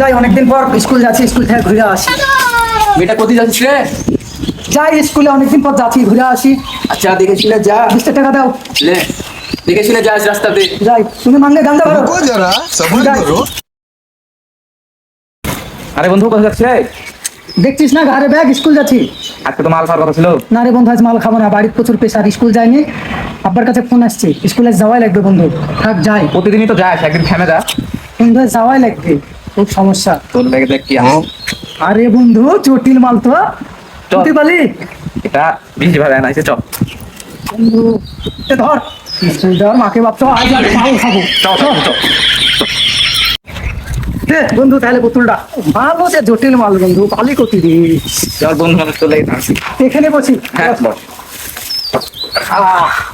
যাই অনেকদিন পর স্কুল যাচ্ছি স্কুল থেকে ঘুরে আসি। মেয়েটা কোথায় যাচ্ছিস রে? যাই স্কুলে অনেকদিন পর যাচ্ছি ঘুরে আসি। আচ্ছা দেখেছিলে যা। বিশ টাকা দাও। লে দেখেছিলে যা রাস্তা দে যাই তুমি মানলে গান্দা দাও। কই যারা সবর করো। আরে বন্ধু কোথায় যাচ্ছিস রে? দেখছিস না ঘরে ব্যাগ স্কুল যাচ্ছি। আজকে তো মাল খাওয়ার কথা ছিল। না রে বন্ধু আজ মাল খাব না বাড়ির প্রচুর পেশার স্কুল যাইনি। আব্বার কাছে ফোন আসছে স্কুলে যাওয়াই লাগবে বন্ধু। থাক যাই। প্রতিদিনই তো যাস একদিন থেমে যা। বন্ধু যাওয়াই লাগবে। খুব সমস্যা। তোর লেগে দেখ কি। আরে বন্ধু জটিল মাল তো। চল। তুই বলি এটা বেশি ভাবে আনাইছে চল। বন্ধু এ ধর। স্কুল যাওয়ার মাকে ভাবছ আজ আর মাল খাব। চল চল চল। দে বন্ধু তাহলে পুতুলটা। ভালো যে জটিল মাল বন্ধু পালি করতে দি চল বন্ধু থাকছি এখানে বসি। হ্যাঁ বস। আহ।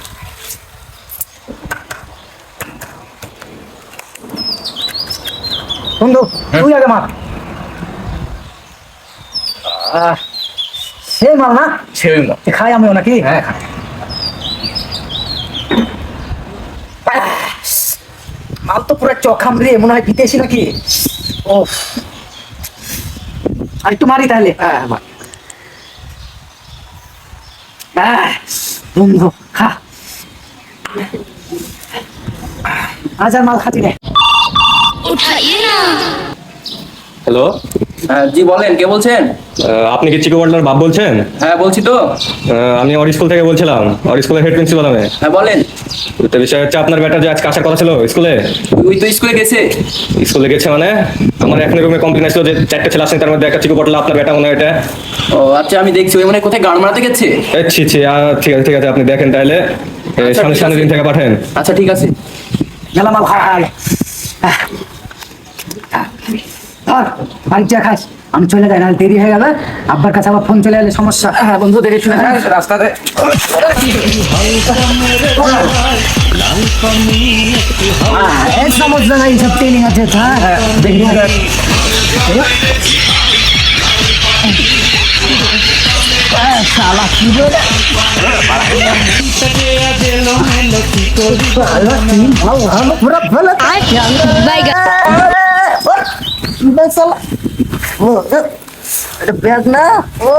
বন্ধু তুই আগে মার। আহ, সেই মাল না? দাও এ খাই আমিও নাকি? হ্যাঁ খা। মাল তো পুরো চখাম রে মনে হয় বিদেশি নাকি? ও আর একটু মারি তাহলে। হ্যাঁ। আহ, বন্ধু খা। আজ আর মাল খাতি হ্যালো? হ্যাঁ, জি বলেন কে বলছেন? আপনি কি চিকু বন্ডার বাপ বলছেন? হ্যাঁ বলছি তো। আমি ওর স্কুল থেকে বলছিলাম ওর স্কুলের হেড প্রিন্সিপাল আমি। হ্যাঁ বলেন। তো বিষয় হচ্ছে আপনার বেটা যে আজকে আসার কথা ছিল স্কুলে? ওই তো স্কুলে গেছে। স্কুলে গেছে মানে? আমার এখন রুমে কমপ্লেন আসলো যে চারটে ছেলে আসেন তার মধ্যে একটা চিকু পটলা আপনার বেটা মনে হয় এটা? ও আচ্ছা আমি দেখছি ওই মানে কোথায় গান মারাতে গেছে? ছি ছি ঠিক আছে ঠিক আছে আপনি দেখেন তাহলে। আচ্ছা, সামনে সামনে। দিন থেকে পাঠেন। আচ্ছা ঠিক আছে। গেলাম হাল ধর বাড়ি যা খাস। আমি চলে যাই না দেরি হয়ে গেলে আব্বার কাছে আবার ফোন চলে এলে সমস্যা। হ্যাঁ বন্ধু দেখে শুনে রাস্তাতে। সমস্যা নাই সব ট্রেনিং আছে শালা কি বলে? ভালো ভালো, ভালো, ভালো। ব্যাগ না? ও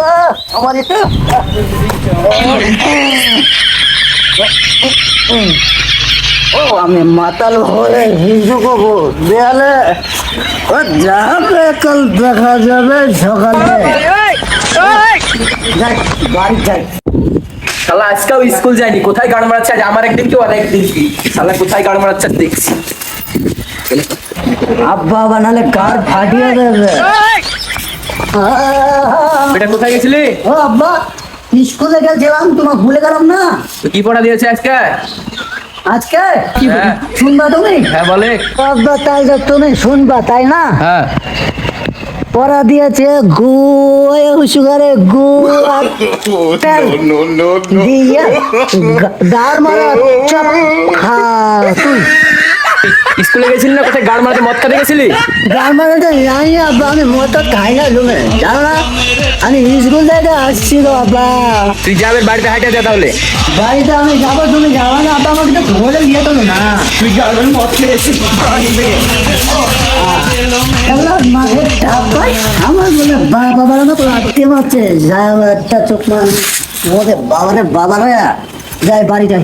আমার এটা। ও আমি মাতাল হয়ে হিজু করব। দেয়ালে। ও যাবে কাল দেখা যাবে সকালে। বাড়ি যাই। শালা আজকেও স্কুল যায়নি। কোথায় গান মারাচ্ছে? আজ আমার একদিন কি ওর একদিন কি শালা কোথায় গান মারাচ্ছে? দেখছি। আব্বা বানালে কার ফাটিয়ে দেবে? বেটা কোথায় গেছিলি? ও আব্বা স্কুলে গেছিলাম তোমার ভুলে গেলাম না? কি পড়া দিয়েছে আজকে? আজকে? হ্যাঁ। শুনবা তুমি? হ্যাঁ বলে। আব্বা তাই তুমি শুনবা তাই না? হ্যাঁ। পড়া দিয়েছে গু সুগারে গু আর দিয়া মারা চপ স্কুলে গেছিলি না কোথায় গান মারাতে মদ খাতে গেছিলি? দাঁড় মারাতে জানি আব্বা আমি মতো খাই না তুমি জানো না। আমি স্কুল থেকে আসছি গো আব্বা। তুই যাবে বাড়িতে হাইটে যা তাহলে। বাড়িতে আমি যাব তুমি যাব না আব্বা আমাকে তো ধরে নিয়ে তো না। তুই যাবেন মদ খেয়ে এবার মায়ের আমার বলে বাবা মতো আটকে মারছে। একটা চোখ মান ওদের বাবারে বাবারা। যাই বাড়ি যাই।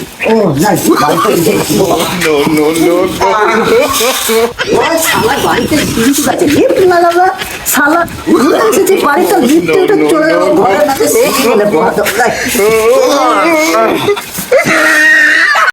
Oh, nice. no, no, বাড়িতে বিদ্যুৎ আছে লিফট না লাগা শালা বলছে যে বাড়িতে লিফট এটা